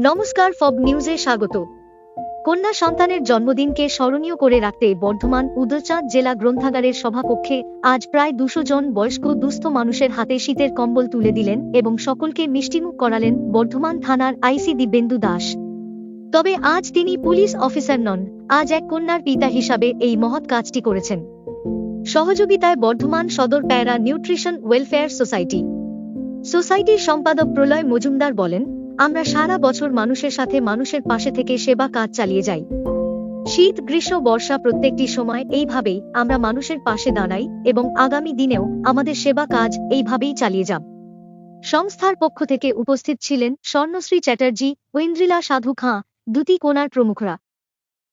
নমস্কার ফব নিউজে স্বাগত। কন্যা সন্তানের জন্মদিনকে স্মরণীয় করে রাখতে বর্ধমান উদয়চাঁদ জেলা গ্রন্থাগারের সভাকক্ষে আজ প্রায় দুশো জন বয়স্ক দুস্থ মানুষের হাতে শীতের কম্বল তুলে দিলেন এবং সকলকে মিষ্টিমুখ করালেন বর্ধমান থানার আইসি দিব্যেন্দু দাস। তবে আজ তিনি পুলিশ অফিসার নন, আজ এক কন্যার পিতা হিসাবে এই মহৎ কাজটি করেছেন। সহযোগিতায় বর্ধমান সদর প্যারা নিউট্রিশন ওয়েলফেয়ার সোসাইটি। সোসাইটির সম্পাদক প্রলয় মজুমদার বলেন আমরা সারা বছর মানুষের সাথে মানুষের পাশে থেকে সেবা কাজ চালিয়ে যাই। শীত, গ্রীষ্ম, বর্ষা প্রত্যেকটি সময় এইভাবেই আমরা মানুষের পাশে দাঁড়াই এবং আগামী দিনেও আমাদের সেবা কাজ এইভাবেই চালিয়ে যাব। সংস্থার পক্ষ থেকে উপস্থিত ছিলেন স্বর্ণশ্রী চ্যাটার্জি, ঐন্দ্রিলা সাধু খাঁ দুতি কোনার প্রমুখরা।